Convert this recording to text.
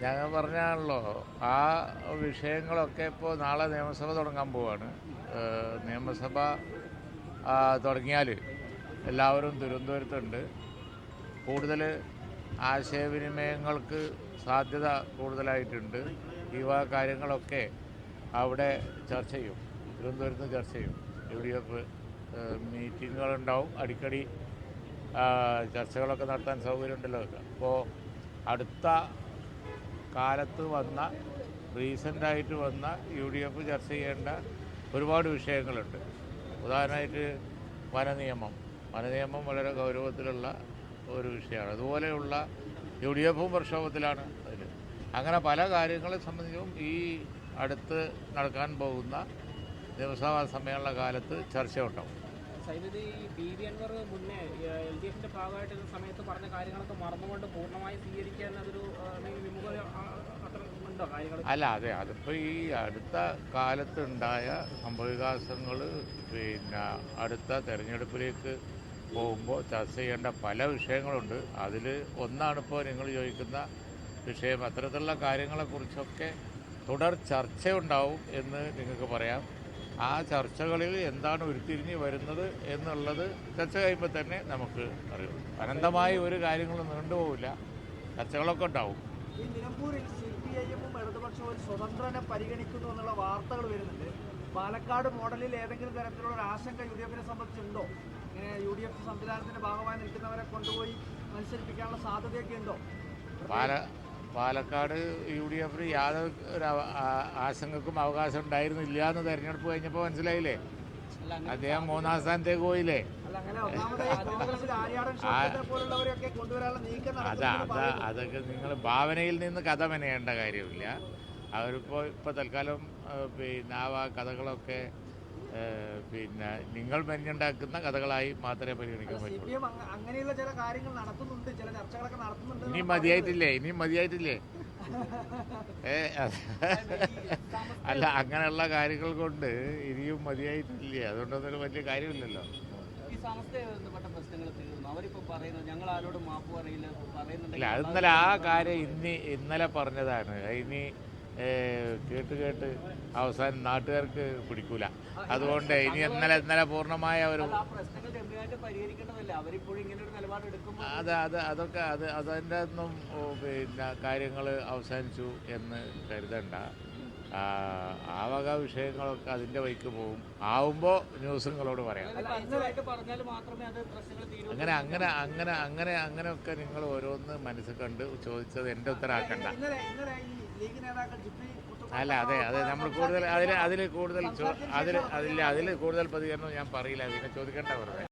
ഞങ്ങൾ പറഞ്ഞാണല്ലോ. ആ വിഷയങ്ങളൊക്കെ ഇപ്പോൾ നാളെ നിയമസഭ തുടങ്ങാൻ പോവാണ്. നിയമസഭ തുടങ്ങിയാൽ എല്ലാവരും തിരുവനന്തപുരത്തുണ്ട്. കൂടുതൽ ആശയവിനിമയങ്ങൾക്ക് സാധ്യത കൂടുതലായിട്ടുണ്ട്. ഈ വക കാര്യങ്ങളൊക്കെ അവിടെ ചർച്ച ചെയ്യും. തിരുവനന്തപുരത്ത് ചർച്ച ചെയ്യും. യു ഡി എഫ് മീറ്റിങ്ങുകളുണ്ടാവും. അടിക്കടി ചർച്ചകളൊക്കെ നടത്താൻ സൗകര്യമുണ്ടല്ലോ. അപ്പോൾ അടുത്ത കാലത്ത് വന്ന റീസെന്റായിട്ട് വന്ന യു ഡി എഫ് ചർച്ച ചെയ്യേണ്ട ഒരുപാട് വിഷയങ്ങളുണ്ട്. ഉദാഹരണമായിട്ട് വനനിയമം. വനനിയമം വളരെ ഗൗരവത്തിലുള്ള ഒരു വിഷയമാണ്. അതുപോലെയുള്ള യു ഡി എഫും പ്രക്ഷോഭത്തിലാണ് അതിൽ. അങ്ങനെ പല കാര്യങ്ങളെ സംബന്ധിച്ചും ഈ അടുത്ത് നടക്കാൻ പോകുന്ന നിയമസഭാ സമ്മേളന കാലത്ത് ചർച്ച ഉണ്ടാവും സൈനിധി പി വി അൻവർ മുന്നേ എൽ ഡി എഫിന്റെ ഭാഗമായിട്ട് സമയത്ത് പറഞ്ഞ കാര്യങ്ങളൊക്കെ മറന്നുകൊണ്ട് പൂർണമായി സ്വീകരിക്കാൻ അതൊരു വിമുഖ കാര്യങ്ങൾ അല്ല അതെ അതിപ്പോൾ ഈ അടുത്ത കാലത്തുണ്ടായ സംഭവവികാസങ്ങൾ പിന്നെ അടുത്ത തെരഞ്ഞെടുപ്പിലേക്ക് പോകുമ്പോൾ ചർച്ച ചെയ്യേണ്ട പല വിഷയങ്ങളുണ്ട്. അതിൽ ഒന്നാണ് ഇപ്പോൾ നിങ്ങൾ ചോദിക്കുന്ന വിഷയം. അത്തരത്തിലുള്ള കാര്യങ്ങളെക്കുറിച്ചൊക്കെ തുടർ ചർച്ചയുണ്ടാവും എന്ന് നിങ്ങൾക്ക് പറയാം. ആ ചർച്ചകളിൽ എന്താണ് ഉരുത്തിരിഞ്ഞ് വരുന്നത് എന്നുള്ളത് ചർച്ച കഴിയുമ്പോൾ തന്നെ നമുക്ക് അറിയാം അനന്തമായി ഒരു കാര്യങ്ങളും നീണ്ടുപോകില്ല ചർച്ചകളൊക്കെ ഉണ്ടാവും. ഈ നിലമ്പൂരിൽ സി പി ഐ എമ്മും ഇടതുപക്ഷവും ഒരു സ്വതന്ത്രനെ പരിഗണിക്കുന്നു എന്നുള്ള വാർത്തകൾ വരുന്നുണ്ട്. പാലക്കാട് മോഡലിൽ ഏതെങ്കിലും തരത്തിലുള്ള ഒരു ആശങ്ക യു ഡി എഫിനെ സംബന്ധിച്ചുണ്ടോ? ഇങ്ങനെ യു ഡി എഫ് സംവിധാനത്തിന്റെ ഭാഗമായി നിൽക്കുന്നവരെ കൊണ്ടുപോയി മത്സരിപ്പിക്കാനുള്ള സാധ്യതയൊക്കെ ഉണ്ടോ? പാലക്കാട് യു ഡി എഫിന് യാതൊരു ഒരു ആശങ്കക്കും അവകാശം ഉണ്ടായിരുന്നില്ല എന്ന് തെരഞ്ഞെടുപ്പ് കഴിഞ്ഞപ്പോൾ മനസ്സിലായില്ലേ? അദ്ദേഹം മൂന്നാം സ്ഥാനത്തേക്ക് പോയില്ലേ? അതാ അതൊക്കെ നിങ്ങൾ ഭാവനയിൽ നിന്ന് കഥ മെനയേണ്ട കാര്യമില്ല. അവരിപ്പോൾ ഇപ്പോൾ തൽക്കാലം പിന്നെ ആ കഥകളൊക്കെ പിന്നെ നിങ്ങൾ പറഞ്ഞുണ്ടാക്കുന്ന കഥകളായി മാത്രമേ പരിഗണിക്കാൻ പറ്റുള്ളൂ. അങ്ങനെയുള്ള ചില കാര്യങ്ങൾ നടത്തുന്നുണ്ട് ചില ചർച്ചകളൊക്കെ നടത്തുന്നുണ്ട് ഇനി മതിയായിട്ടില്ലേ? ഇനി മതിയായിട്ടില്ലേ? ഏ അല്ല അങ്ങനെയുള്ള കാര്യങ്ങൾ കൊണ്ട് ഇനിയും മതിയായിട്ടില്ലേ? അതുകൊണ്ടൊന്നും വലിയ കാര്യമില്ലല്ലോ. ഈ സമസ്തയെ ബന്ധപ്പെട്ട പ്രശ്നങ്ങൾ തീർന്നു. അവരിപ്പോ പറയുന്നത് ഞങ്ങൾ ആരോടും മാപ്പ് പറയില്ല ഇല്ല പറയുന്നുണ്ടെങ്കിൽ ഇന്നലെ ആ കാര്യം ഇന്ന് ഇന്നലെ പറഞ്ഞതാണ്. ഇനി കേട്ട് കേട്ട് അവസാനം നാട്ടുകാർക്ക് പിടിക്കൂല. അതുകൊണ്ട് ഇനി ഇന്നലെ ഇന്നലെ പൂർണമായ ഒരു അത് അത് അതൊക്കെ അത് അതിന്റെ ഒന്നും പിന്നെ കാര്യങ്ങൾ അവസാനിച്ചു എന്ന് കരുതണ്ട. ആ, വക വിഷയങ്ങളൊക്കെ അതിന്റെ വഴിക്ക് പോകും. ആവുമ്പോൾ ന്യൂസുകളോട് നിങ്ങളോട് പറയാം അങ്ങനെ അങ്ങനെ അങ്ങനെ അങ്ങനെ അങ്ങനെയൊക്കെ നിങ്ങൾ ഓരോന്ന് മനസ്സിൽ കണ്ട് ചോദിച്ചത് എന്റെ ജിപ്പി അല്ല അതെ അതെ നമ്മൾ കൂടുതൽ അതിൽ അതിൽ കൂടുതൽ അതിൽ അതിൽ അതിൽ കൂടുതൽ പ്രതികരണം ഞാൻ പറയില്ല അതിനെ ചോദിക്കേണ്ട വെറുതെ.